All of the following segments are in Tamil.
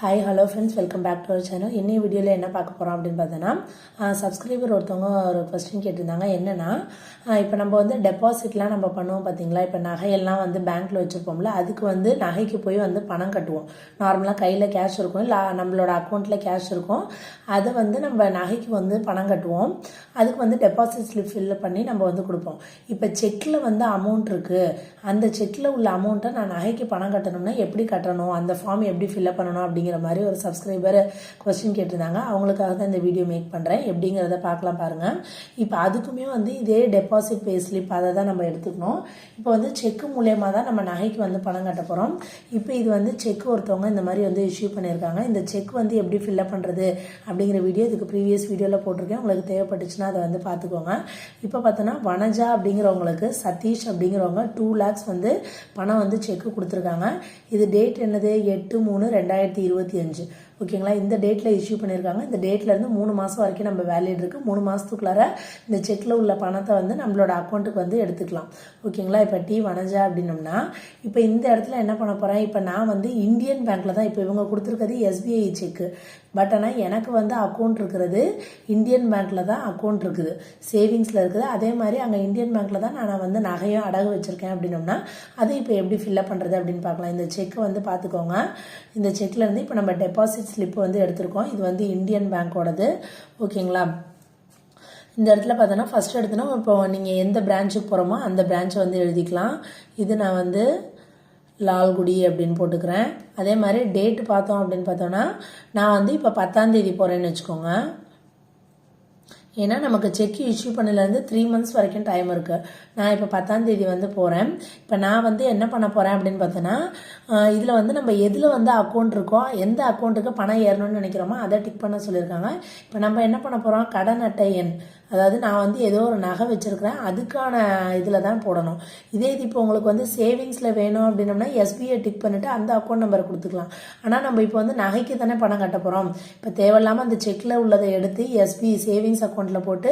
Hi hello friends welcome back to our channel இன்னும் வீடியோவில் என்ன பார்க்க போகிறோம் அப்படின்னு பார்த்தோன்னா சப்ஸ்கிரைபர் ஒருத்தவங்க ஒரு கொஸ்டின் கேட்டிருந்தாங்க. என்னென்னா இப்போ நம்ம வந்து டெபாசிட்லாம் நம்ம பண்ணுவோம் பார்த்தீங்களா? இப்போ நகையெல்லாம் வந்து பேங்க்கில் வச்சுருப்போம்ல அதுக்கு வந்து நகைக்கு போய் வந்து பணம் கட்டுவோம். நார்மலாக கையில் கேஷ் இருக்கும் இல்லை நம்மளோட அக்கௌண்ட்டில் கேஷ் இருக்கும். அதை வந்து நம்ம நகைக்கு வந்து பணம் கட்டுவோம். அதுக்கு வந்து டெபாசிட் ஸ்லிப் ஃபில் பண்ணி நம்ம வந்து கொடுப்போம். இப்போ செக்கில் வந்து அமௌண்ட் இருக்குது அந்த செக்கில் உள்ள அமௌண்ட்டை நான் நகைக்கு பணம் கட்டணும்னா எப்படி கட்டணும்? அந்த ஃபார்ம் எப்படி ஃபில்அப் பண்ணணும்? அப்படிங்கிற மாதிரி ஒரு சப்ஸ்கிரைபர் கொஸ்டின் கேட்டிருந்தாங்க. அவங்களுக்காக தான் இந்த வீடியோ மேக் பண்ணுறேன் எப்படிங்கிறத பார்க்கலாம் பாருங்கள் இப்போ அதுக்குமே வந்து இதே டெபாசிட் பே ஸ்லிப் அதை தான் நம்ம எடுத்துக்கணும். இப்போ வந்து செக்கு மூலயமா தான் நம்ம நகைக்கு வந்து பணம் கட்ட போகிறோம் இப்போ இது வந்து செக் ஒருத்தவங்க இந்த மாதிரி வந்து இஷ்யூ பண்ணியிருக்காங்க. இந்த செக் வந்து எப்படி ஃபில்அப் பண்ணுறது அப்படிங்கிற வீடியோ இதுக்கு ப்ரீவியஸ் வீடியோவில் போட்டிருக்கேன். உங்களுக்கு தேவைப்பட்டுச்சுன்னா அதை வந்து பார்த்துக்கோங்க. இப்போ பார்த்தோன்னா வனஜா அப்படிங்கிறவங்களுக்கு சதீஷ் அப்படிங்கிறவங்க டூ லேக்ஸ் வந்து பணம் வந்து செக்கு கொடுத்துருக்காங்க. இது டேட் என்னது? எட்டு மூணு ரெண்டாயிரத்தி இருபத்தி அஞ்சு ஓகேங்களா? இந்த டேட்டில் இஷ்யூ பண்ணியிருக்காங்க இந்த டேட்லேருந்து மூணு மாதம் வரைக்கும் நம்ம வேலிட் இருக்குது மூணு மாதத்துக்குள்ளார இந்த செக்கில் உள்ள பணத்தை வந்து நம்மளோட அக்கௌண்ட்டுக்கு வந்து எடுத்துக்கலாம். ஓகேங்களா? இப்போ டி வனஜா அப்படின்னம்னா இப்போ இந்த இடத்துல என்ன பண்ண போகிறேன் இப்போ நான் வந்து இந்தியன் பேங்க்கில் தான் இப்போ இவங்க கொடுத்துருக்கிறது எஸ்பிஐ செக்கு பட் ஆனால் எனக்கு வந்து அக்கௌண்ட் இருக்கிறது இந்தியன் பேங்க்கில் தான் அக்கௌண்ட் இருக்குது. சேவிங்ஸில் இருக்குது. அதே மாதிரி அங்கே இந்தியன் பேங்க்கில் தான் நான் வந்து நகையும் அடகு வச்சுருக்கேன் அப்படின்னோம்னா அதை இப்போ எப்படி ஃபில்லப் பண்ணுறது அப்படின்னு பார்க்கலாம். இந்த செக்கை வந்து பார்த்துக்கோங்க. இந்த செக்கில் இருந்து இப்போ நம்ம டெபாசிட்ஸ் ஸ்லிப் வந்து எடுத்திருக்கோம். இது வந்து இந்தியன் பேங்க்கோடது ஓகேங்களா? இந்த இடத்துல பார்த்தோன்னா ஃபஸ்ட் எடுத்தோன்னா இப்போ நீங்கள் எந்த பிரான்ச்சுக்கு போகிறோமோ அந்த பிரான்ச்சை வந்து எழுதிக்கலாம். இது நான் வந்து லால்குடி அப்படின்னு போட்டுக்கிறேன். அதே மாதிரி டேட்டு பார்த்தோம் அப்படின்னு பார்த்தோன்னா நான் வந்து இப்போ பத்தாந்தேதி போகிறேன்னு வச்சுக்கோங்க. ஏன்னா நமக்கு செக் இஷ்யூ பண்ணலேருந்து த்ரீ மந்த்ஸ் வரைக்கும் டைம் இருக்குது நான் இப்போ பத்தாந்தேதி வந்து போகிறேன் இப்போ நான் வந்து என்ன பண்ண போகிறேன் அப்படின்னு பார்த்தோன்னா இதில் வந்து நம்ம எதில் வந்து அக்கௌண்ட் இருக்கோ எந்த அக்கௌண்ட்டுக்கு பணம் ஏறணும்னு நினைக்கிறோமோ அதை டிக் பண்ண சொல்லியிருக்காங்க. இப்போ நம்ம என்ன பண்ண போகிறோம் கடன் அட்டை எண். அதாவது நான் வந்து ஏதோ ஒரு நகை வச்சுருக்கிறேன் அதுக்கான இதில் தான் போடணும். இதே இது இப்போ உங்களுக்கு வந்து சேவிங்ஸில் வேணும் அப்படின்னம்னா எஸ்பிஐ டிக் பண்ணிவிட்டு அந்த அக்கௌண்ட் நம்பரை கொடுத்துக்கலாம். ஆனால் நம்ம இப்போ வந்து நகைக்கு தானே பணம் கட்ட போகிறோம் இப்போ தேவையில்லாமல் அந்த செக்கில் உள்ளதை எடுத்து எஸ்பி சேவிங்ஸ் அக்கௌண்ட்டில் போட்டு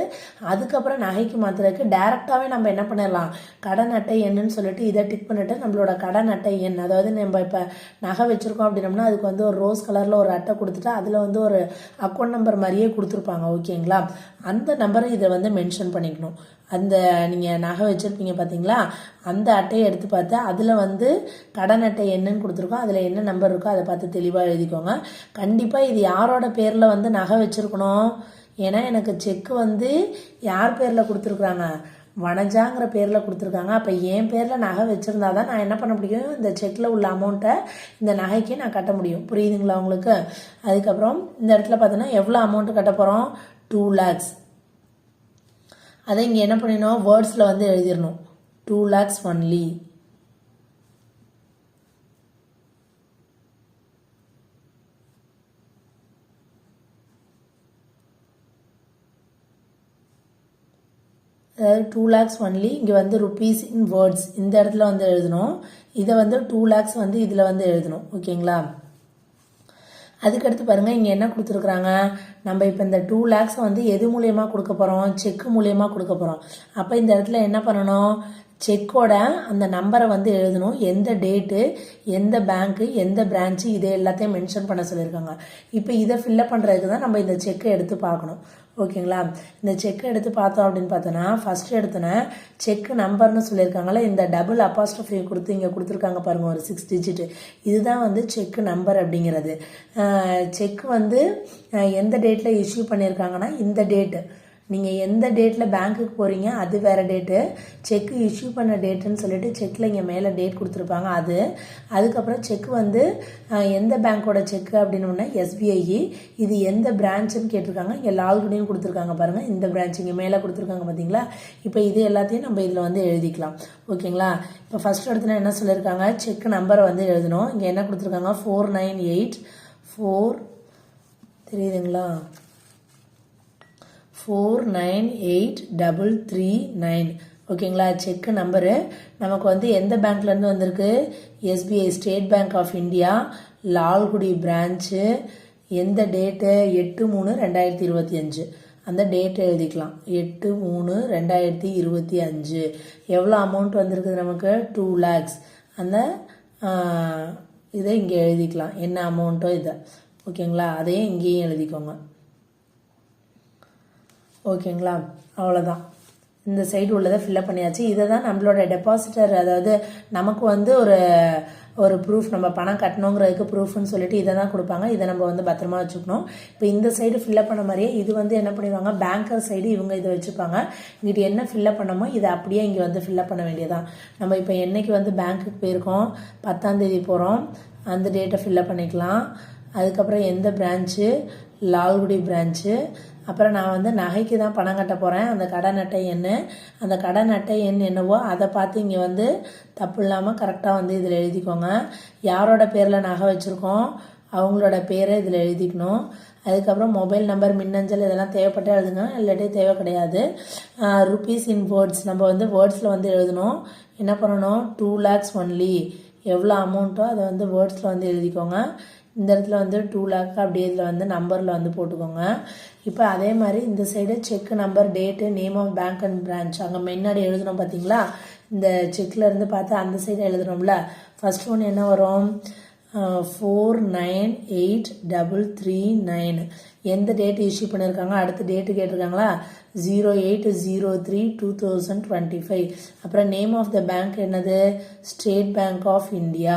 அதுக்கப்புறம் நகைக்கு மாற்றுறதுக்கு டேரெக்டாகவே நம்ம என்ன பண்ணிடலாம்? கடன் அட்டை என்னன்னு சொல்லிட்டு இதை டிக் பண்ணிவிட்டு நம்மளோட கடன் அட்டை எண் அதாவது நம்ம இப்போ நகை வச்சுருக்கோம் அப்படின்னம்னா அதுக்கு வந்து ஒரு ரோஸ் கலரில் ஒரு அட்டை கொடுத்துட்டு அதில் வந்து ஒரு அக்கௌண்ட் நம்பர் மாதிரியே கொடுத்துருப்பாங்க. ஓகேங்களா அந்த நம்பரை இதை வந்து மென்ஷன் பண்ணிக்கணும். அந்த நீங்கள் நகை வச்சுருப்பீங்க பார்த்தீங்களா அந்த அட்டையை எடுத்து பார்த்து அதில் வந்து கடன் அட்டை என்னன்னு கொடுத்துருக்கோம் அதில் என்ன நம்பர் இருக்கோ அதை பார்த்து தெளிவாக எழுதிக்கோங்க. கண்டிப்பாக இது யாரோட பேரில் வந்து நகை வச்சுருக்கணும்? ஏன்னா எனக்கு செக்கு வந்து யார் பேரில் கொடுத்துருக்குறாங்க? வனஜாங்கிற பேரில் கொடுத்துருக்காங்க. அப்போ என் பேரில் நகை வச்சுருந்தா தான் நான் என்ன பண்ண முடியும்? இந்த செக்கில் உள்ள அமௌண்ட்டை இந்த நகைக்கு நான் கட்ட முடியும். புரியுதுங்களா உங்களுக்கு? அதுக்கப்புறம் இந்த இடத்துல பார்த்தோன்னா எவ்வளோ அமௌண்ட்டு கட்ட போகிறோம் டூ லேக்ஸ் அதை இங்கே என்ன பண்ணிடணும்? வேர்ட்ஸில் வந்து எழுதிடணும். டூ லேக்ஸ் ஒன்லி அதாவது டூ லேக்ஸ் ஒன்லி இங்கே வந்து ருபீஸ் இன் வேர்ட்ஸ் இந்த இடத்துல வந்து எழுதணும். இதை வந்து டூ லேக்ஸ் வந்து இதில் வந்து எழுதணும். ஓகேங்களா அதுக்கடுத்து பாருங்கள் இங்கே என்ன கொடுத்துருக்குறாங்க? நம்ம இப்போ இந்த டூ லேக்ஸை வந்து எது மூலயமா கொடுக்க போகிறோம் செக்கு மூலயமா கொடுக்க போகிறோம் அப்போ இந்த இடத்துல என்ன பண்ணணும்? செக்கோட அந்த நம்பரை வந்து எழுதணும். எந்த டேட்டு எந்த பேங்க்கு எந்த பிரான்ச்சு இதை எல்லாத்தையும் மென்ஷன் பண்ண சொல்லியிருக்காங்க. இப்போ இதை ஃபில்லப் பண்ணுறதுக்கு தான் நம்ம இந்த செக்கை எடுத்து பார்க்கணும். ஓகேங்களா? இந்த செக்கை எடுத்து பார்த்தோம் அப்படின்னு பார்த்தோன்னா ஃபஸ்ட்டு எடுத்தோன்னே செக் நம்பர்னு சொல்லியிருக்காங்களே இந்த டபுள் அப்பாஸ்ட்ரஃபி கொடுத்து இங்கே கொடுத்துருக்காங்க பாருங்கள் ஒரு சிக்ஸ் டிஜிட்டு இதுதான் வந்து செக் நம்பர் அப்படிங்கிறது. செக் வந்து எந்த டேட்டில் இஷ்யூ பண்ணியிருக்காங்கன்னா இந்த டேட்டு நீங்கள் எந்த டேட்டில் பேங்க்குக்கு போகிறீங்க அது வேறு டேட்டு செக்கு இஷ்யூ பண்ண டேட்டுன்னு சொல்லிட்டு செக்கில் இங்கே மேலே டேட் கொடுத்துருப்பாங்க அது. அதுக்கப்புறம் செக் வந்து எந்த பேங்க்கோட செக்கு அப்படின்னோடனே எஸ்பிஐ இது எந்த பிரான்ச்சுன்னு கேட்டிருக்காங்க. இங்கே லால்குடின்னு கொடுத்துருக்காங்க பாருங்கள் இந்த பிரான்ச் இங்கே மேலே கொடுத்துருக்காங்க பார்த்தீங்களா இப்போ இது எல்லாத்தையும் நம்ம இதில் வந்து எழுதிக்கலாம். ஓகேங்களா? இப்போ ஃபஸ்ட் இடத்துல என்ன சொல்லியிருக்காங்க? செக் நம்பரை வந்து எழுதணும். இங்கே என்ன கொடுத்துருக்காங்க? ஃபோர் நைன் எயிட் ஃபோர் தெரியுதுங்களா? Four nine eight double three nine ஓகேங்களா செக்கு நம்பரு நமக்கு வந்து எந்த பேங்க்லேருந்து வந்திருக்கு? SBI State Bank of India Lalgudi branch எந்த டேட்டு எட்டு மூணு ரெண்டாயிரத்தி இருபத்தி அஞ்சு. அந்த டேட்டை எழுதிக்கலாம். எட்டு மூணு ரெண்டாயிரத்தி இருபத்தி அஞ்சு. எவ்வளோ அமௌண்ட் வந்திருக்குது நமக்கு? டூ லேக்ஸ் அந்த இதை இங்கே எழுதிக்கலாம். என்ன அமௌண்ட்டோ இதை? ஓகேங்களா அதையும் இங்கேயும் எழுதிக்கோங்க. ஓகேங்களா? அவ்வளோதான் இந்த சைடு உள்ளதை ஃபில்அப் பண்ணியாச்சு. இதை தான் நம்மளோட டெபாசிட்டர் அதாவது நமக்கு வந்து ஒரு ஒரு ப்ரூஃப் நம்ம பணம் கட்டணுங்கிறதுக்கு ப்ரூஃப்னு சொல்லிட்டு இதை தான் கொடுப்பாங்க. இதை நம்ம வந்து பத்திரமா வச்சுக்கணும். இப்போ இந்த சைடு ஃபில்லப் பண்ண மாதிரியே இது வந்து என்ன பண்ணிடுவாங்க? பேங்கர் சைடு இவங்க இதை வச்சுப்பாங்க. இங்கிட்டு என்ன ஃபில்லப் பண்ணமோ இதை அப்படியே இங்கே வந்து ஃபில்அப் பண்ண வேண்டியதான் நம்ம இப்போ என்னைக்கு வந்து பேங்க்குக்கு போயிருக்கோம்? பத்தாந்தேதி போகிறோம் அந்த டேட்டை ஃபில்லப் பண்ணிக்கலாம். அதுக்கப்புறம் எந்த பிரான்ச்சு லால்குடி பிரான்ச்சு அப்புறம் நான் வந்து நகைக்கு தான் பணம் கட்ட போகிறேன் அந்த கடன் அட்டை என்ன அந்த கடன் அட்டை எண் என்னவோ அதை பார்த்து இங்கே வந்து தப்பு இல்லாமல் கரெக்டாக வந்து இதில் எழுதிக்கோங்க. யாரோட பேரில் நகை வச்சுருக்கோம்? அவங்களோட பேரை இதில் எழுதிக்கணும். அதுக்கப்புறம் மொபைல் நம்பர் மின்னஞ்சல் இதெல்லாம் தேவைப்பட்டு எழுதுங்க. இல்லாட்டி தேவை கிடையாது. ருபீஸ் இன் வேர்ட்ஸ் நம்ம வந்து வேர்ட்ஸில் வந்து எழுதணும். என்ன பண்ணணும்? டூ லேக்ஸ் ஒன்லி எவ்வளோ அமௌண்ட்டோ அதை வந்து வேர்ட்ஸில் வந்து எழுதிக்கோங்க. இந்த இடத்துல வந்து டூ லேக் அப்படியே இதில் வந்து நம்பரில் வந்து போட்டுக்கோங்க. இப்போ அதே மாதிரி இந்த side cheque number date name of bank and branch அங்கே முன்னாடி எழுதணும் பார்த்தீங்களா இந்த செக்கில் இருந்து பார்த்து அந்த சைடு எழுதணும்ல. ஃபர்ஸ்ட் ஒன் என்ன வரும்? Four nine eight double three nine எந்த டேட் இஷ்யூ பண்ணியிருக்காங்க அடுத்த date கேட்டிருக்காங்களா? Zero eight zero three two thousand twenty five அப்புறம் நேம் ஆஃப் த பேங்க் என்னது? ஸ்டேட் பேங்க் ஆஃப் இந்தியா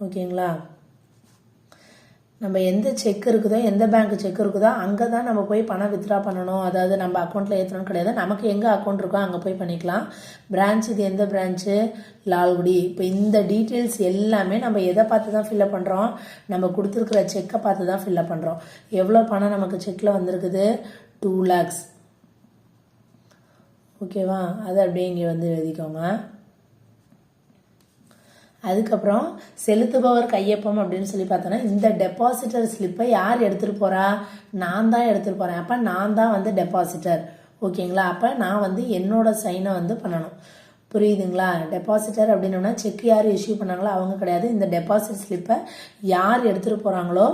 ஓகேங்களா நம்ம எந்த செக் இருக்குதோ எந்த பேங்க் செக் இருக்குதோ அங்கே தான் நம்ம போய் பணம் வித்ட்ரா பண்ணணும். அதாவது நம்ம அக்கௌண்ட்டில் ஏற்றணும் கிடையாது. நமக்கு எங்கே அக்கௌண்ட் இருக்கோ அங்கே போய் பண்ணிக்கலாம். பிரான்ச் இது எந்த பிரான்ச்சு லால்குடி. இப்போ இந்த டீட்டெயில்ஸ் எல்லாமே நம்ம எதை பார்த்து தான் ஃபில்அப் பண்ணுறோம் நம்ம கொடுத்துருக்குற செக்கை பார்த்து தான் ஃபில்அப் பண்ணுறோம் எவ்வளோ பணம் நமக்கு செக்கில் வந்திருக்குது? டூ லேக்ஸ் ஓகேவா அதை அப்படியே இங்கே வந்து எழுதிக்கோங்க. அதுக்கப்புறம் செலுத்துபவர் கையொப்பம் அப்படின்னு சொல்லி பார்த்தோன்னா இந்த டெபாசிட்டர் ஸ்லிப்பை யார் எடுத்துகிட்டு போகிறா நான் தான் எடுத்துகிட்டு போகிறேன் அப்போ நான் தான் வந்து டெபாசிட்டர் ஓகேங்களா? அப்போ நான் வந்து என்னோடய சைனை வந்து பண்ணணும். புரியுதுங்களா? டெபாசிட்டர் அப்படின்னோம்னா செக் யார் இஷ்யூ பண்ணாங்களோ அவங்க கிடையாது. இந்த டெபாசிட் ஸ்லிப்பை யார் எடுத்துகிட்டு போகிறாங்களோ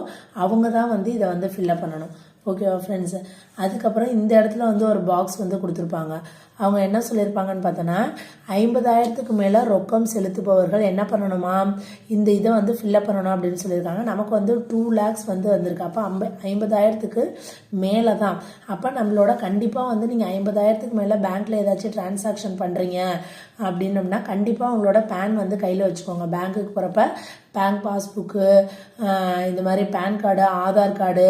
அவங்க தான் வந்து இதை வந்து ஃபில்லப் பண்ணணும். ஓகேவா ஃப்ரெண்ட்ஸ் அதுக்கப்புறம் இந்த இடத்துல வந்து ஒரு பாக்ஸ் வந்து கொடுத்துருப்பாங்க. அவங்க என்ன சொல்லியிருப்பாங்கன்னு பார்த்தோன்னா ஐம்பதாயிரத்துக்கு மேலே ரொக்கம் செலுத்துபவர்கள் என்ன பண்ணணுமா? இந்த இதை வந்து ஃபில்லப் பண்ணணும் அப்படின்னு சொல்லியிருக்காங்க. நமக்கு வந்து டூ லேக்ஸ் வந்து வந்திருக்கு. அப்போ ஐம்ப ஐம்பதாயிரத்துக்கு மேலே தான் அப்போ நம்மளோட கண்டிப்பாக வந்து நீங்கள் ஐம்பதாயிரத்துக்கு மேலே பேங்க்கில் ஏதாச்சும் டிரான்சாக்ஷன் பண்ணுறீங்க அப்படின்னம்னா கண்டிப்பாக உங்களோட பேன் வந்து கையில் வச்சுக்கோங்க. பேங்க்குக்கு போகிறப்ப பேங்க் பாஸ்புக்கு இந்த மாதிரி பேன் கார்டு ஆதார் கார்டு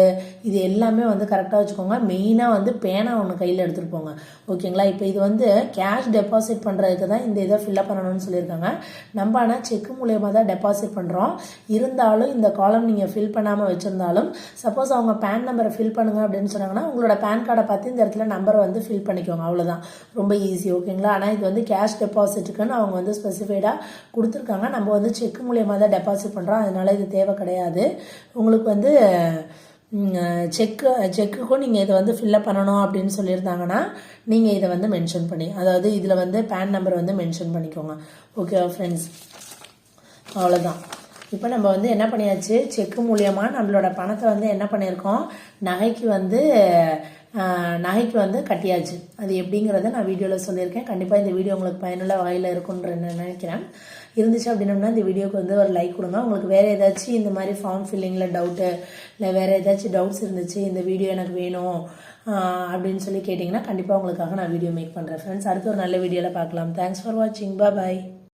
இது எல்லாமே வந்து கரெக்டாக வச்சுக்கோங்க. மெயினாக வந்து பேனா ஒன்று கையில் எடுத்துகிட்டு போங்க. ஓகேங்களா இப்போ இது இது வந்து கேஷ் டெபாசிட் பண்ணுறதுக்கு தான் இந்த இதை ஃபில்அப் பண்ணணும்னு சொல்லியிருக்காங்க. நம்ம ஆனால் செக் மூலயமா தான் டெபாசிட் பண்ணுறோம் இருந்தாலும் இந்த காலம் நீங்கள் ஃபில் பண்ணாமல் வச்சுருந்தாலும் சப்போஸ் அவங்க பேன் நம்பரை ஃபில் பண்ணுங்க அப்படின்னு சொன்னாங்கன்னா உங்களோட பேன் கார்டை பார்த்து இந்த இடத்துல நம்பரை வந்து ஃபில் பண்ணிக்கோங்க. அவ்வளோதான் ரொம்ப ஈஸி ஓகேங்களா ஆனால் இது வந்து கேஷ் டெபாசிட்டுக்குன்னு அவங்க வந்து ஸ்பெசிஃபைடாக கொடுத்துருக்காங்க. நம்ம வந்து செக் மூலியமாக தான் டெபாசிட் பண்ணுறோம் அதனால இது தேவை கிடையாது. உங்களுக்கு வந்து செக்கு செக்குக்கும் நீங்கள் இதை வந்து ஃபில்லப் பண்ணணும் அப்படின்னு சொல்லியிருந்தாங்கன்னா நீங்கள் இதை வந்து மென்ஷன் பண்ணி அதாவது இதில் வந்து பேன் நம்பர் வந்து மென்ஷன் பண்ணிக்கோங்க. ஓகேவா ஃப்ரெண்ட்ஸ் அவ்வளோதான் இப்போ நம்ம வந்து என்ன பண்ணியாச்சு? செக்கு மூலியமாக நம்மளோட பணத்தை வந்து என்ன பண்ணியிருக்கோம்? நகைக்கு வந்து நகைக்கு வந்து கட்டியாச்சு. அது எப்படிங்கிறத நான் வீடியோவில் சொல்லியிருக்கேன். கண்டிப்பாக இந்த வீடியோ உங்களுக்கு பயனுள்ள வகையில் இருக்குன்ற நினைக்கிறேன். இருந்துச்சு அப்படின்னம்னா இந்த வீடியோக்கு வந்து ஒரு லைக் கொடுங்க. உங்களுக்கு வேறு ஏதாச்சும் இந்த மாதிரி ஃபார்ம் ஃபில்லிங்கில் டவுட்டு இல்லை வேறு ஏதாச்சும் டவுட்ஸ் இருந்துச்சு இந்த வீடியோ எனக்கு வேணும் அப்படின்னு சொல்லி கேட்டிங்கன்னா கண்டிப்பாக உங்களுக்காக நான் வீடியோ மேக் பண்ணுறேன் ஃப்ரெண்ட்ஸ் அடுத்து ஒரு நல்ல வீடியோவில் பார்க்கலாம். தேங்க்ஸ் ஃபார் வாட்சிங் பாய்